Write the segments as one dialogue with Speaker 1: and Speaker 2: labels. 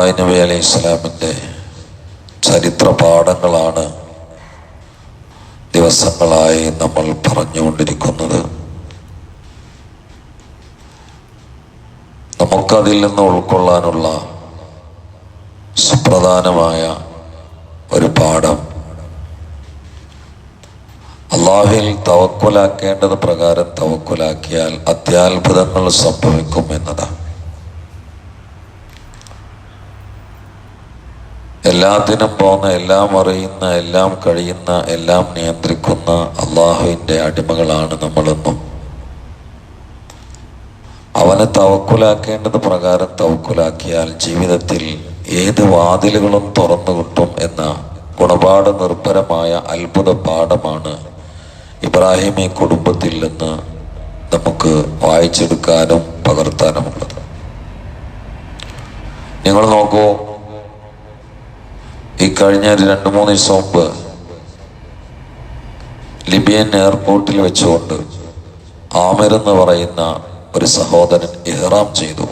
Speaker 1: ഇബ്രാഹിം നബി അലൈഹി ഇസ്ലാമിന്റെ ചരിത്ര പാഠങ്ങളാണ് ദിവസങ്ങളായി നമ്മൾ പറഞ്ഞുകൊണ്ടിരിക്കുന്നത്. നമുക്കതിൽ നിന്ന് ഉൾക്കൊള്ളാനുള്ള സുപ്രധാനമായ ഒരു പാഠം അള്ളാഹിൽ തവക്കുലാക്കേണ്ടത് പ്രകാരം തവക്കുലാക്കിയാൽ അത്യാത്ഭുതങ്ങൾ സംഭവിക്കും എന്നതാണ്. എല്ലാത്തിനും പോകുന്ന എല്ലാം അറിയുന്ന എല്ലാം കഴിയുന്ന എല്ലാം നിയന്ത്രിക്കുന്ന അള്ളാഹുവിന്റെ അടിമകളാണ് നമ്മളെന്നും. അവനെ തവക്കുലാക്കേണ്ടത് പ്രകാരം തവക്കുലാക്കിയാൽ ജീവിതത്തിൽ ഏത് വാതിലുകളും തുറന്നു കിട്ടും എന്ന ഗുണപാഠ നിർഭരമായ അത്ഭുത പാഠമാണ് ഇബ്രാഹിം ഈ കുടുംബത്തിൽ നിന്ന് നമുക്ക് വായിച്ചെടുക്കാനും പകർത്താനുമുള്ളത്. നിങ്ങൾ നോക്കൂ കഴിഞ്ഞ രണ്ട് മൂന്ന് ദിവസം മുമ്പ് ലിബിയൻ എയർപോർട്ടിൽ വെച്ചുകൊണ്ട് ആമിർ എന്ന് പറയുന്ന ഒരു സഹോദരൻ ഇഹ്റാം ചെയ്തു.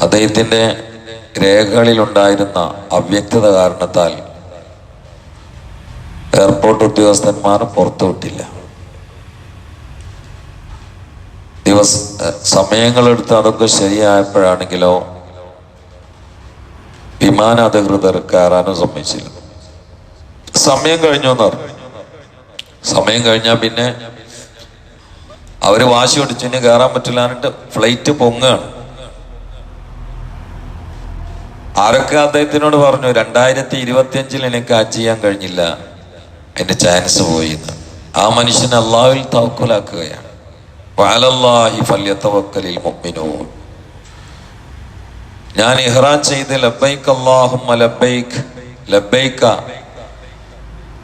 Speaker 1: അദ്ദേഹത്തിന്റെ രേഖകളിലുണ്ടായിരുന്ന അവ്യക്തത കാരണത്താൽ എയർപോർട്ട് ഉദ്യോഗസ്ഥന്മാർ പുറത്തുവിട്ടില്ല ദിവസ സമയങ്ങളെടുത്ത് അതൊക്കെ ശരിയായപ്പോഴാണെങ്കിലോ വിമാന അധികൃതർ കയറാനും സമ്മതിച്ചില്ല സമയം കഴിഞ്ഞു സമയം കഴിഞ്ഞാൽ പിന്നെ അവർ വാശി പിടിച്ചു ഇനി കയറാൻ പറ്റില്ലാന്നിട്ട് ഫ്ലൈറ്റ് പൊങ്ങാണ്. ആരൊക്കെ അദ്ദേഹത്തിനോട് പറഞ്ഞു രണ്ടായിരത്തി ഇരുപത്തി അഞ്ചിൽ എനിക്ക് ആ ചെയ്യാൻ കഴിഞ്ഞില്ല. എന്റെ ചാൻസ് പോയി എന്ന്. ആ മനുഷ്യൻ അള്ളാഹുവിൽ തവക്കുലാക്കുകയാണ്. വഅലല്ലാഹി ഫല്യതവക്കലിൽ മുഅ്മിനൂൻ. ഞാൻ ഇഹ്റാജ് ചെയ്ത് ലബൈക്ക് അല്ലാഹുമ്മ ലബൈക്ക് ലബൈക്ക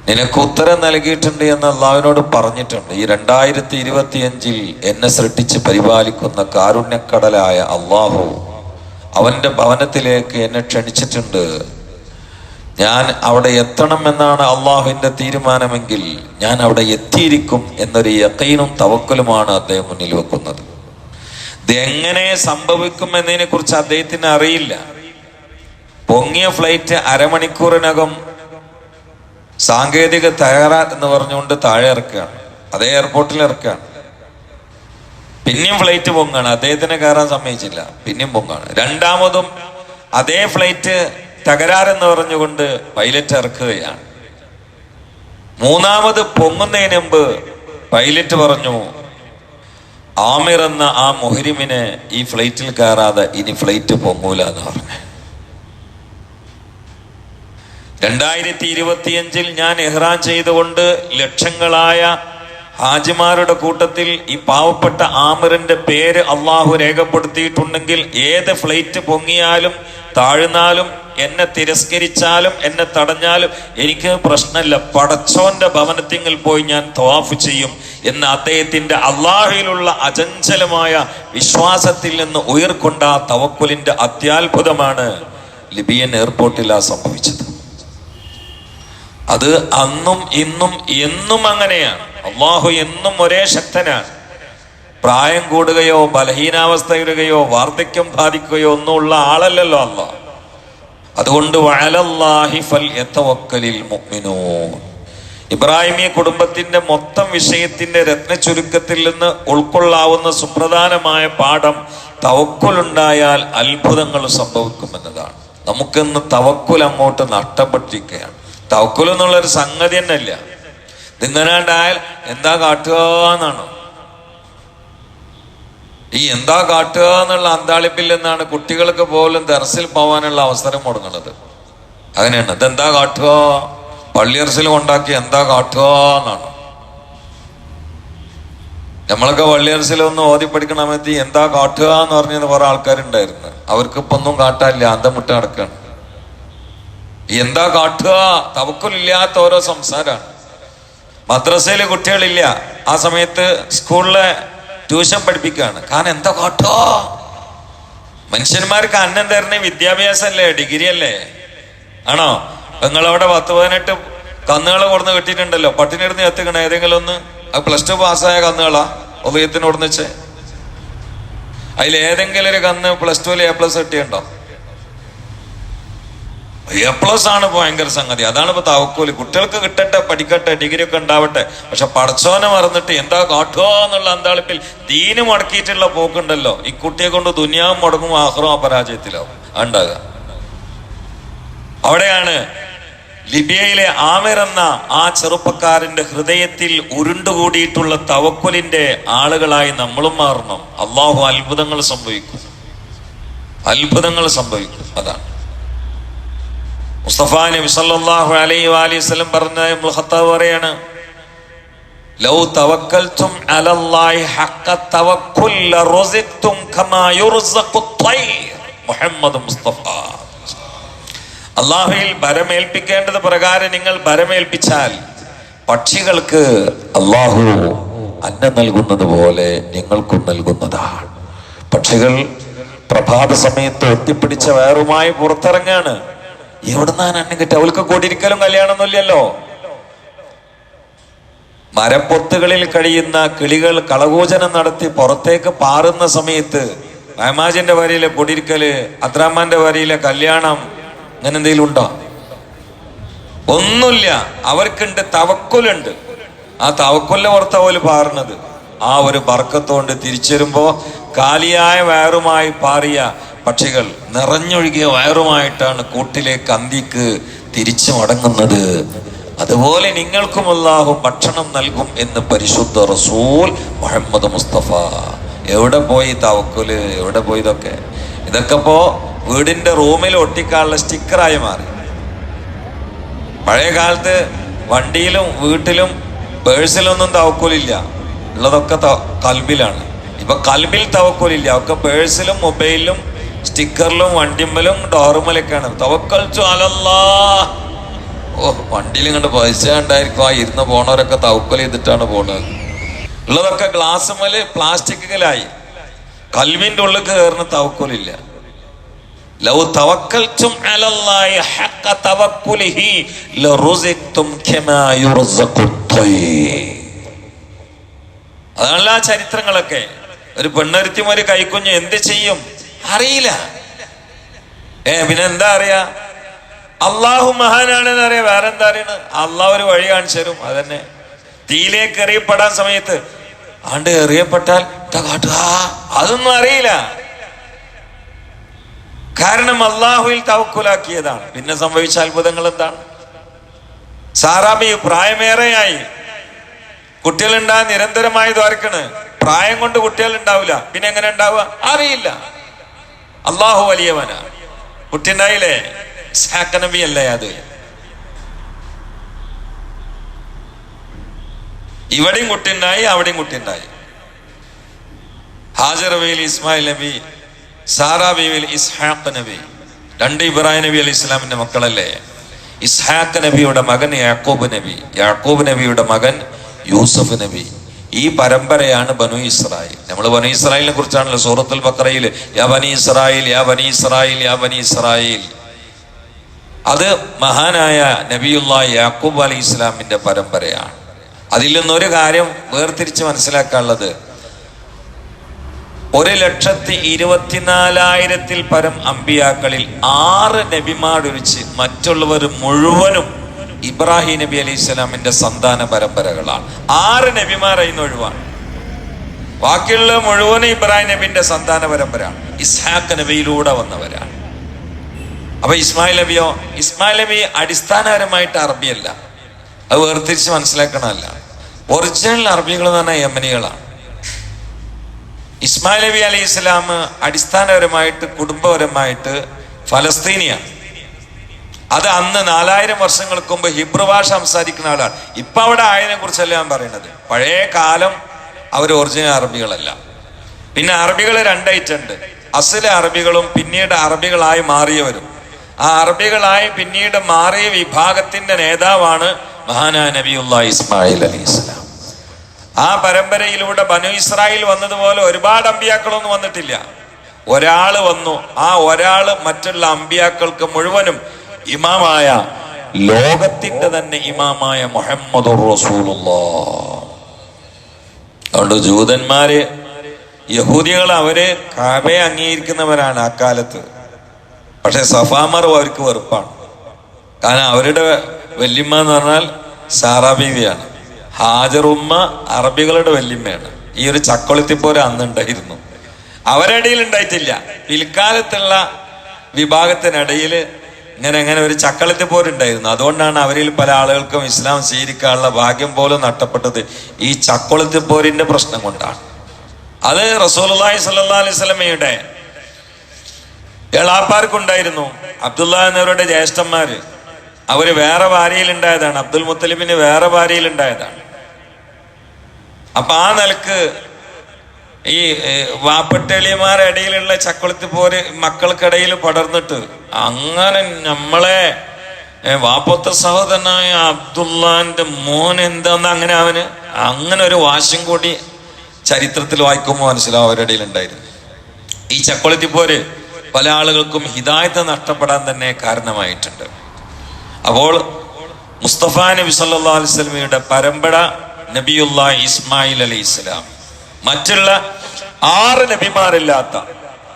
Speaker 1: നിനക്ക് ഉത്തരം നൽകിയിട്ടുണ്ട് എന്ന് അള്ളാഹുവിനോട് പറഞ്ഞിട്ടുണ്ട്. ഈ രണ്ടായിരത്തി ഇരുപത്തി അഞ്ചിൽ എന്നെ സൃഷ്ടിച്ച് പരിപാലിക്കുന്ന കാരുണ്യക്കടലായ അള്ളാഹു അവന്റെ ഭവനത്തിലേക്ക് എന്നെ ക്ഷണിച്ചിട്ടുണ്ട്. ഞാൻ അവിടെ എത്തണം എന്നാണ് അള്ളാഹുവിന്റെ തീരുമാനമെങ്കിൽ ഞാൻ അവിടെ എത്തിയിരിക്കും എന്നൊരു യക്കീനും തവക്കലുമാണ് അദ്ദേഹം മുന്നിൽ വെക്കുന്നത്. ഇത് എങ്ങനെ സംഭവിക്കും എന്നതിനെ കുറിച്ച് അദ്ദേഹത്തിന് അറിയില്ല. പൊങ്ങിയ ഫ്ലൈറ്റ് അരമണിക്കൂറിനകം സാങ്കേതിക തകരാർ എന്ന് പറഞ്ഞുകൊണ്ട് താഴെ ഇറക്കുകയാണ്. അതേ എയർപോർട്ടിൽ ഇറക്കുകയാണ്. പിന്നെയും ഫ്ലൈറ്റ് പൊങ്ങാണ്. അദ്ദേഹത്തിന് കയറാൻ സമ്മതിച്ചില്ല. പിന്നെയും പൊങ്ങാണ്. രണ്ടാമതും അതേ ഫ്ലൈറ്റ് തകരാർ എന്ന് പറഞ്ഞുകൊണ്ട് പൈലറ്റ് ഇറക്കുകയാണ്. മൂന്നാമത് പൊങ്ങുന്നതിന് മുമ്പ് പൈലറ്റ് പറഞ്ഞു ആമിർ എന്ന ആ മുഹരിമിനെ ഈ ഫ്ലൈറ്റിൽ കയറാതെ ഇനി ഫ്ലൈറ്റ് പൊങ്ങൂല എന്ന് പറഞ്ഞു. രണ്ടായിരത്തി ഇരുപത്തിയഞ്ചിൽ ഞാൻ എഹ്റാൻ ചെയ്തുകൊണ്ട് ലക്ഷങ്ങളായ ഹാജിമാരുടെ കൂട്ടത്തിൽ ഈ പാവപ്പെട്ട ആമിറിന്റെ പേര് അള്ളാഹു രേഖപ്പെടുത്തിയിട്ടുണ്ടെങ്കിൽ ഏത് ഫ്ലൈറ്റ് പൊങ്ങിയാലും താഴ്ന്നാലും എന്നെ തിരസ്കരിച്ചാലും എന്നെ തടഞ്ഞാലും എനിക്ക് പ്രശ്നമില്ല. പടച്ചോന്റെ ഭവനത്തിങ്കിൽ പോയി ഞാൻ തവാഫ് ചെയ്യും എന്ന് അദ്ദേഹത്തിന്റെ അള്ളാഹയിലുള്ള അചഞ്ചലമായ വിശ്വാസത്തിൽ നിന്ന് ഉയർക്കൊണ്ട ആ തവക്കുലിന്റെ അത്യാത്ഭുതമാണ് ലിബിയൻ എയർപോർട്ടിൽ ആ സംഭവിച്ചത്. അത് അന്നും ഇന്നും എന്നും അങ്ങനെയാണ്. അള്ളാഹു എന്നും ഒരേ ശക്തനാണ് പ്രായം കൂടുകയോ ബലഹീനാവസ്ഥയിടുകയോ വാർദ്ധക്യം ബാധിക്കുകയോ ഒന്നുമുള്ള ആളല്ലല്ലോ അള്ളാഹ്. അതുകൊണ്ട് ഇബ്രാഹിമി കുടുംബത്തിന്റെ മൊത്തം വിഷയത്തിന്റെ രത്ന ചുരുക്കത്തിൽ നിന്ന് ഉൾക്കൊള്ളാവുന്ന സുപ്രധാനമായ പാഠം തവക്കുലുണ്ടായാൽ അത്ഭുതങ്ങൾ സംഭവിക്കുമെന്നതാണ്. നമുക്കിന്ന് തവക്കുൽ അങ്ങോട്ട് നഷ്ടപ്പെട്ടിരിക്കുകയാണ്. തവക്കുൽ എന്നുള്ള ഒരു സംഗതി തന്നെ ഇല്ല ഇതിങ്ങനാണ്ടായാൽ എന്താ കാട്ടുക എന്നാണ്. ഈ എന്താ കാട്ടുക എന്നുള്ള അന്താളിപ്പിൽ നിന്നാണ് കുട്ടികൾക്ക് പോലും ദർസിൽ പോവാനുള്ള അവസരം മുടങ്ങുന്നത് അങ്ങനെയാണ്. ഇതെന്താ കാട്ടുക? പള്ളിയർസിൽ കൊണ്ടാക്കി എന്താ കാട്ടുക എന്നാണ്. നമ്മളൊക്കെ വള്ളിയർസിൽ ഒന്ന് ഓതി പഠിക്കണമെത്തി എന്താ കാട്ടുക എന്ന് പറഞ്ഞത് കുറെ ആൾക്കാരുണ്ടായിരുന്നു. അവർക്ക് ഇപ്പൊ ഒന്നും കാട്ടാനില്ല. അന്തം മുട്ട നടക്കാണ് എന്താ കാട്ടുക? തവക്കുലില്ലാത്ത ഓരോ സംസാരമാണ്. മദ്രസയിലെ കുട്ടികളില്ല. ആ സമയത്ത് സ്കൂളിലെ ട്യൂഷൻ പഠിപ്പിക്കുകയാണ്. കാരണം എന്താ കാട്ടോ? മനുഷ്യന്മാർക്ക് അന്നം തരുന്ന വിദ്യാഭ്യാസം അല്ലേ ഡിഗ്രി അല്ലേ ആണോ? നിങ്ങളവിടെ പത്ത് പതിനെട്ട് കന്നുകളെ കൊടുന്ന് കിട്ടിയിട്ടുണ്ടല്ലോ. പട്ടിണിടുന്ന് എത്തിക്കണം. ഏതെങ്കിലും ഒന്ന്. അത് പ്ലസ് ടു പാസ്സായ കന്നുകളാ ഉദയത്തിന് കൊടുന്ന് വെച്ച് അതിൽ ഏതെങ്കിലും ഒരു കന്ന് പ്ലസ് ടുവിൽ എ പ്ലസ് കിട്ടിയുണ്ടോ എ പ്ലസ് ആണ് ഭയങ്കര സംഗതി. അതാണ് ഇപ്പൊ തവക്കൂൽ. കുട്ടികൾക്ക് കിട്ടട്ടെ പഠിക്കട്ടെ ഡിഗ്രി ഒക്കെ ഉണ്ടാവട്ടെ. പക്ഷെ പടച്ചോനെ മറന്നിട്ട് എന്താ കാട്ടുക എന്നുള്ള അന്താളിപ്പിൽ ദീന് മുടക്കിയിട്ടുള്ള പോക്കുണ്ടല്ലോ. ഈ കുട്ടിയെ കൊണ്ട് ദുനിയാവും മുടങ്ങും ആഹ്റവും അപരാജയത്തിലാവും. ഉണ്ടാകുക അവിടെയാണ് ലിബിയയിലെ ആമിർ എന്ന ആ ചെറുപ്പക്കാരന്റെ ഹൃദയത്തിൽ ഉരുണ്ടുകൂടിയിട്ടുള്ള തവക്കുലിന്റെ ആളുകളായി നമ്മളും മാറണം അള്ളാഹു അത്ഭുതങ്ങൾ സംഭവിക്കും. അത്ഭുതങ്ങൾ സംഭവിക്കും. അതാണ്. മുസ്തഫ നബി സല്ലല്ലാഹു അലൈഹി വസല്ലം വസല്ലം പറഞ്ഞ ലൗ തവക്കൽതും അലല്ലാഹി തവക്കുൽ കമാ ഭരമേൽപ്പിക്കേണ്ടത് പ്രകാരം നിങ്ങൾ ഭരമേൽപ്പിച്ചാൽ പക്ഷികൾക്ക് അള്ളാഹു അന്നം നൽകുന്നത് പോലെ നിങ്ങൾക്കും നൽകുന്നതാണ്. പക്ഷികൾ പ്രഭാത സമയത്ത് ഒത്തിപ്പിടിച്ച വയറുമായി പുറത്തിറങ്ങാണ്. എവിടുന്നാണ് അന്നം കിട്ടുക അവൾക്ക് കൂടിയിരിക്കലും കല്യാണമൊന്നുമില്ലല്ലോ. മരപ്പൊത്തുകളിൽ കഴിയുന്ന കിളികൾ കളകൂചനം നടത്തി പുറത്തേക്ക് പാറുന്ന സമയത്ത് മഹമാജിന്റെ വരിയിലെ പൊടിരിക്കൽ അദ്രാമാന്റെ വരിയിലെ കല്യാണം അങ്ങനെ എന്തെങ്കിലും ഉണ്ടോ? ഒന്നുമില്ല. അവർക്കുണ്ട് തവക്കുലുണ്ട്. ആ തവക്കുലിന്റെ പുറത്താ അവൽ പാറുന്നത്. ആ ഒരു ബർക്കത്തോണ്ട് തിരിച്ചു വരുമ്പോ കാലിയായ വയറുമായി പാറിയ പക്ഷികൾ നിറഞ്ഞൊഴുകിയ വയറുമായിട്ടാണ് കൂട്ടിലേക്ക് അന്തിക്ക് തിരിച്ചു മടങ്ങുന്നത്. അതുപോലെ നിങ്ങൾക്കും അല്ലാഹു ഭക്ഷണം നൽകും എന്ന് പരിശുദ്ധ റസൂൽ മുഹമ്മദ് മുസ്തഫ. എവിടെ പോയി തവക്കുൽ? എവിടെ പോയി ഇതൊക്കെ? ഇതൊക്കെ വീടിന്റെ റൂമിൽ ഒട്ടിക്കാനുള്ള സ്റ്റിക്കറായി മാറി. പഴയ കാലത്ത് വണ്ടിയിലും വീട്ടിലും പേഴ്സിലൊന്നും തവക്കൂലില്ല. ഉള്ളതൊക്കെ കൽബിലാണ്. ഇപ്പൊ കൽബിൽ തവക്കൂലില്ല. ഒക്കെ പേഴ്സിലും മൊബൈലിലും സ്റ്റിക്കറിലും വണ്ടിമ്മലും ഡോർമലൊക്കെയാണ് തവക്കൽ അലല്ലാ ഓ വണ്ടിയിൽ കണ്ട് പൈസ ഉണ്ടായിരിക്കും. ആ ഇരുന്ന് പോണവരൊക്കെ തവക്കൽ ചെയ്തിട്ടാണ് പോണത്. ഉള്ളതൊക്കെ ഗ്ലാസ്സുമൽ പ്ലാസ്റ്റിക്കുകളായി കൽവിന്റെ ഉള്ളിൽ കയറുന്ന തവക്കലില്ല. ലൗ തവക്കൽതും അലല്ലാഹി ഹഖ തവക്കുലിഹി ലറുസിക്തും കമാ യുർസഖു ത്വയ്ർ അതാണല്ലോ ആ ചരിത്രങ്ങളൊക്കെ. ഒരു പെണ്ണരുത്തിമാര് കൈക്കുഞ്ഞ് എന്ത് ചെയ്യും? അറിയില്ല. ഏ പിന്നെ എന്താ അറിയാ? അള്ളാഹു മഹാനാണെന്ന് അറിയാം. വേറെ എന്താ അറിയണ്? അള്ളാഹ് ഒരു വഴി കാണിച്ചു തരും. അതന്നെ. തീയിലേക്ക് എറിയപ്പെടാൻ സമയത്ത് ആണ്ട് എറിയപ്പെട്ടാൽ അതൊന്നും അറിയില്ല. കാരണം അള്ളാഹുവിൽ തവക്കുലാക്കിയതാണ്. പിന്നെ സംഭവിച്ച അത്ഭുതങ്ങൾ എന്താണ്? സാറാബി പ്രായമേറെയായി. കുട്ടികളുണ്ടാ നിരന്തരമായി ദ്വാരക്കണ്. പ്രായം കൊണ്ട് കുട്ടികൾ ഉണ്ടാവില്ല. പിന്നെ എങ്ങനെ ഉണ്ടാവുക? അറിയില്ല. അള്ളാഹു വലിയവനാ. കുട്ടിണ്ടായില്ലേ? സാക്കനബി അല്ലേ അത്? ഇവിടെയും കുട്ടിണ്ടായി അവിടെയും കുട്ടിണ്ടായി. ഹാജർ അലി ഇസ്മായിൽ നബി സാറാ ബിയിൽ ഇസ്ഹാഖ് നബി രണ്ട് ഇബ്രാഹിം നബി അലി ഇസ്ലാമിന്റെ മക്കളല്ലേ? ഇസ്ഹാഖ് നബിയുടെ മകൻ യാക്കൂബ് നബി യാക്കൂബ് നബിയുടെ മകൻ യൂസഫ് നബി. ഈ പരമ്പരയാണ് ബനു ഇസ്രായേൽ. നമ്മൾ ബനു ഇസ്രായേലിനെ കുറിച്ചാണല്ലോ സൂറത്തുൽ ബക്രയിൽ യാ ബനി ഇസ്രായേൽ യാ ബനി ഇസ്രായേൽ യാ ബനി ഇസ്രായേൽ. അത് മഹാനായ നബിയുള്ള യാക്കൂബ് അലി ഇസ്ലാമിന്റെ പരമ്പരയാണ്. അതിൽ നിന്നൊരു കാര്യം വേർതിരിച്ച് മനസ്സിലാക്കാനുള്ളത്. ഒരു ലക്ഷത്തി ഇരുപത്തിനാലായിരത്തിൽ പരം അമ്പിയാക്കളിൽ ആറ് നബിമാരൊഴിച്ച് മറ്റുള്ളവർ മുഴുവനും ഇബ്രാഹിം നബി അലൈഹി ഇസ്ലാമിന്റെ സന്താന പരമ്പരകളാണ്. ആറ് നബിമാർ അതിന് ഒഴിവാണ്. ബാക്കിയുള്ള മുഴുവൻ ഇബ്രാഹിം നബിന്റെ സന്താന പരമ്പരയാണ്. ഇസ്ഹാഖ് നബിയിലൂടെ വന്നവരാണ്. അപ്പൊ ഇസ്മായിൽ നബിയോ ഇസ്മായിൽ നബി അടിസ്ഥാനപരമായിട്ട് അറബിയല്ല. അത് വേർതിരിച്ച് മനസ്സിലാക്കണമല്ല. ഒറിജിനൽ അറബികൾ എന്ന് പറഞ്ഞാൽ യമനികളാണ്. ഇസ്മായിൽ നബി അലൈഹി ഇസ്ലാം അടിസ്ഥാനപരമായിട്ട് കുടുംബപരമായിട്ട് ഫലസ്തീനിയാണ്. അത് അന്ന് നാലായിരം വർഷങ്ങൾക്ക് മുമ്പ് ഹിബ്രു ഭാഷ സംസാരിക്കുന്ന ആളാണ്. ഇപ്പൊ അവിടെ ആയതിനെ കുറിച്ചല്ല ഞാൻ പറയുന്നത് പഴയ കാലം അവർ ഒറിജിനൽ അറബികളല്ല. പിന്നെ അറബികൾ രണ്ടായിട്ടുണ്ട് അസല അറബികളും പിന്നീട് അറബികളായി മാറിയവരും. ആ അറബികളായി പിന്നീട് മാറിയ വിഭാഗത്തിന്റെ നേതാവാണ് മഹാനാ നബിയുള്ള ഇസ്മായിൽ അലി ഇസ്ലാം ആ പരമ്പരയിലൂടെ ബനു ഇസ്രായേൽ വന്നതുപോലെ ഒരുപാട് അമ്പിയാക്കളൊന്നും വന്നിട്ടില്ല. ഒരാൾ വന്നു. ആ ഒരാൾ മറ്റുള്ള അമ്പിയാക്കൾക്ക് മുഴുവനും ഇമാമായ ലോകത്തിന്റെ തന്നെ ഇമാമായ മുഹമ്മദ് അതുകൊണ്ട് ജൂതന്മാര് യഹൂദികൾ അവർ കാബയെ അംഗീകരിക്കുന്നവരാണ് അക്കാലത്ത്. പക്ഷെ സഫാമർ അവർക്ക് വെറുപ്പാണ്. കാരണം അവരുടെ വല്യമ്മ എന്ന് പറഞ്ഞാൽ സാറാബീവിയാണ് ഹാജറുമ്മ അറബികളുടെ വല്യമ്മയാണ്. ഈ ഒരു ചക്കൊളുത്തിപ്പോര് അന്നുണ്ടായിരുന്നു. അവരിടയിൽ ഉണ്ടായിട്ടില്ല. പിൽക്കാലത്തുള്ള വിഭാഗത്തിനിടയിൽ ഇങ്ങനെ ഇങ്ങനെ ഒരു ചക്കളത്തി പോരുണ്ടായിരുന്നു അതുകൊണ്ടാണ് അവരിൽ പല ആളുകൾക്കും ഇസ്ലാം സ്വീകരിക്കാനുള്ള ഭാഗ്യം പോലും നഷ്ടപ്പെട്ടത്. ഈ ചക്കൊളുത്തി പോരിന്റെ പ്രശ്നം കൊണ്ടാണ്. അത് റസൂലുള്ളാഹി സ്വല്ലല്ലാഹി അലൈഹി സ്വലമയുടെ എളാപ്പാർക്കുണ്ടായിരുന്നു. അബ്ദുള്ള എന്നിവരുടെ ജ്യേഷ്ഠന്മാര്. അവർ വേറെ ഭാര്യയിൽ ഉണ്ടായതാണ് അബ്ദുൽ മുത്തലിബിന് വേറെ ഭാര്യയിൽ ഉണ്ടായതാണ് അപ്പൊ ആ നിലയ്ക്ക് ഈ വാപ്പട്ടേളിമാരുടെ ഇടയിലുള്ള ചക്കുളത്തി പോര് മക്കൾക്കിടയിൽ പടർന്നിട്ട് അങ്ങനെ നമ്മളെ വാപ്പത്തെ സഹോദരനായ അബ്ദുല്ലാന്റെ മോൻ എന്താന്ന് അങ്ങനെ അവന് അങ്ങനെ ഒരു വാശം കൂടി ചരിത്രത്തിൽ വായിക്കുമ്പോൾ മനസ്സിലാവും അവരുടെ ഇടയിൽ ഉണ്ടായിരുന്നു ഈ ചക്കുളത്തി പോര് പല ആളുകൾക്കും ഹിദായത്ത് നഷ്ടപ്പെടാൻ തന്നെ കാരണമായിട്ടുണ്ട്. അപ്പോൾ മുസ്തഫ നബി സല്ലാ അലിസ്ലമിയുടെ പരമ്പര നബിയുള്ള ഇസ്മായിൽ അലി ഇസ്ലാം മറ്റുള്ള ആറ് നബിമാരില്ലാത്ത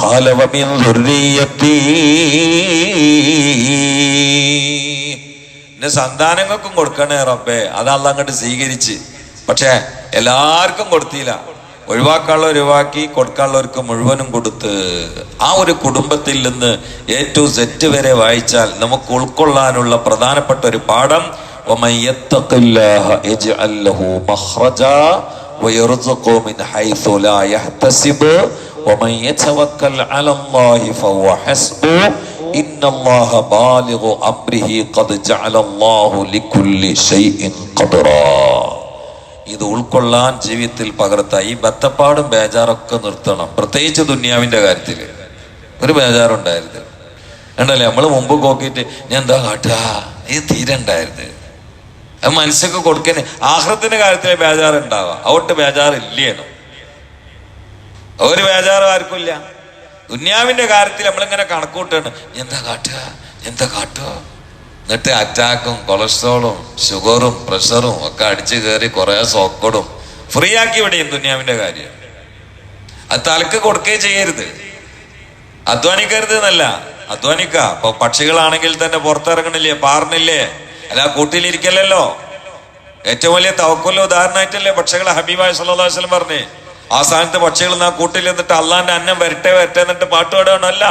Speaker 1: قال ومن ذريتي എന്റെ സന്താനങ്ങൾക്കും കൊടുക്കണേ റബ്ബേ അത് അല്ല അങ്ങോട്ട് സ്വീകരിച്ച് പക്ഷേ എല്ലാവർക്കും കൊടുത്തില്ല ഒഴിവാക്കാനുള്ള ഒഴിവാക്കി കൊടുക്കാനുള്ളവർക്ക് മുഴുവനും കൊടുത്ത് ആ ഒരു കുടുംബത്തിൽ നിന്ന് എ ടു സെറ്റ് വരെ വായിച്ചാൽ നമുക്ക് ഉൾക്കൊള്ളാനുള്ള പ്രധാനപ്പെട്ട ഒരു പാഠം وَمَن يَتَّقِ اللَّهَ يَجْعَل لَّهُ مَخْرَجًا وَيَرْزُقْهُ مِنْ حَيْثُ لَا يَحْتَسِبُ وَمَن يَتَوَكَّلْ عَلَى اللَّهِ فَهُوَ حَسْبُهُ إِنَّ اللَّهَ بالغ أمره قد جعل الله لكل شيء قدرا ഇത് ഉൾക്കൊള്ളാൻ ജീവിതത്തിൽ പകർത്താൻ ഈ ബത്തപ്പാടും ബേജാറൊക്കെ നിർത്തണം പ്രത്യേകിച്ച് ദുന്യാവിന്റെ കാര്യത്തിൽ ഒരു ബേജാറുണ്ടായിരുന്നു ഉണ്ടല്ലേ നമ്മൾ മുമ്പ് നോക്കിയിട്ട് ഞാൻ എന്താ കാട്ടുക ഇത് തീരെ ഉണ്ടായിരുന്നു അത് മനസ്സൊക്കെ കൊടുക്കണേ ആഹ്റത്തിന്റെ കാര്യത്തിലെ ബേജാറുണ്ടാവുക അവിട്ട് ബേജാറില്ലേനു ഒരു ബേജാറും ആർക്കും ഇല്ല ദുന്യാവിന്റെ കാര്യത്തിൽ നമ്മളിങ്ങനെ കണക്കൂട്ടാണ്. എന്താ കാട്ടുക? എന്താ കാട്ടുക? എന്നിട്ട് അറ്റാക്കും കൊളസ്ട്രോളും ഷുഗറും പ്രഷറും ഒക്കെ അടിച്ചു കയറി കുറെ സോക്കടും. ഫ്രീ ആക്കി വിടയും ദുന്യാവിന്റെ കാര്യം. അത് തലക്ക് കൊടുക്കുകയും ചെയ്യരുത്. അധ്വാനിക്കരുത് എന്നല്ല അധ്വാനിക്ക ഇപ്പൊ പക്ഷികളാണെങ്കിൽ തന്നെ പുറത്തിറങ്ങണില്ലേ? പാറണില്ലേ അല്ല കൂട്ടിലിരിക്കല്ലല്ലോ? ഏറ്റവും വലിയ തവക്കൊല്ല ഉദാഹരണമായിട്ടല്ലേ പക്ഷികളെ ഹബീബായ് അലൈഹി വസല്ലം പറഞ്ഞേ? ആ സ്ഥാനത്ത് പക്ഷികൾ ആ കൂട്ടിൽ എന്നിട്ട് അള്ളാന്റെ അന്നം വരട്ടെ വരട്ടെ എന്നിട്ട് പാട്ട് പാടുകയാണല്ല.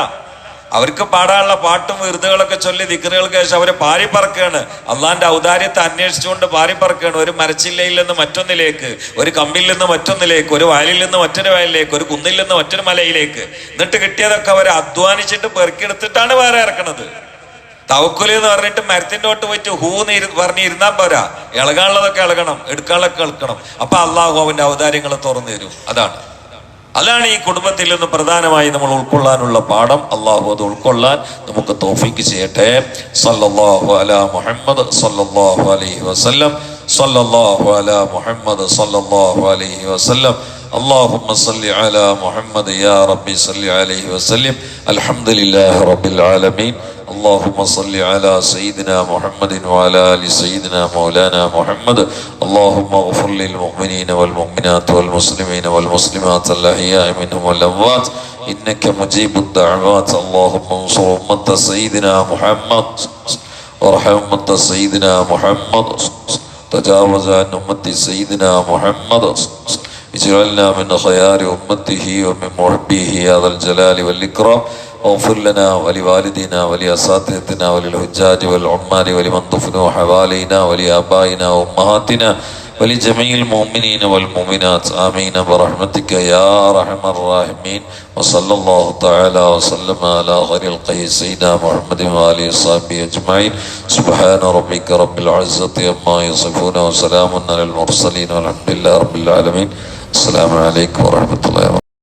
Speaker 1: അവർക്ക് പാടാനുള്ള പാട്ടും വിരുദുകളൊക്കെ ചൊല്ലി ദിക്കറുകൾക്ക് ശേഷം അവരെ പാറി പറക്കുകയാണ് അള്ളാന്റെ ഔദാര്യത്തെ അന്വേഷിച്ചുകൊണ്ട് പാറി പറക്കുകയാണ് ഒരു മരച്ചില്ലയിൽ നിന്ന് മറ്റൊന്നിലേക്ക് ഒരു കമ്പിൽ നിന്ന് മറ്റൊന്നിലേക്ക് ഒരു വയലിൽ നിന്ന് മറ്റൊരു വയലിലേക്ക് ഒരു കുന്നിൽ നിന്ന് മറ്റൊരു മലയിലേക്ക്. എന്നിട്ട് കിട്ടിയതൊക്കെ അവർ അധ്വാനിച്ചിട്ട് പെറുക്കിയെടുത്തിട്ടാണ് വേറെ ഇറക്കണത്. തവക്കുലി എന്ന് പറഞ്ഞിട്ട് മരത്തിന്റെ തൊട്ട് പോയിട്ട് ഹൂന്ന് ഇരു പറഞ്ഞ് ഇരുന്നാൻ പോരാ ഇളകാനുള്ളതൊക്കെ ഇളകണം എടുക്കാനുള്ളതൊക്കെ എടുക്കണം അപ്പൊ അള്ളാഹു അവന്റെ അവതാര്യങ്ങൾ തുറന്നു തരും അതാണ് അതാണ് ഈ കുടുംബത്തിൽ നിന്ന് പ്രധാനമായി നമ്മൾ ഉൾക്കൊള്ളാനുള്ള പാഠം അള്ളാഹു അത് ഉൾക്കൊള്ളാൻ നമുക്ക് തോഫിക്ക് ചെയ്യട്ടെ സല്ലല്ലാഹു അലാ മുഹമ്മദ് സല്ലല്ലാഹു അലൈഹി വസല്ലം സല്ലല്ലാഹു അലാ മുഹമ്മദ് സല്ലല്ലാഹു അലൈഹി വസല്ലം اللهم صل على محمد يا ربي صل عليه وسلم الحمد لله رب العالمين اللهم صل على سيدنا محمد وعلى آل سيدنا مولانا محمد. اللهم اغفر للمؤمنين والمؤمنات والمسلمين والمسلمات الأحياء منهم والأموات. إنك مجيب الدعوات. اللهم انصر أمة سيدنا محمد. وارحم أمة سيدنا محمد. تجاوز عن أمة سيدنا محمد. اجعلنا من خيار أمته ومن محبيه يا ذا الجلال والإكرام. واغفر لنا ولوالدينا ولأساتذتنا وللحجاج والعمال ولمن دفنوا حوالينا ولآبائنا وأمهاتنا ولجميع المؤمنين والمؤمنات. آمين. برحمتك يا ارحم الراحمين. وصلى الله تعالى وسلم على خير القه سيدنا محمد وآله وصحبه أجمعين. سبحان ربك رب العزة عما يصفون وسلام على المرسلين والحمد لله رب العالمين. السلام عليكم ورحمة الله وبركاته.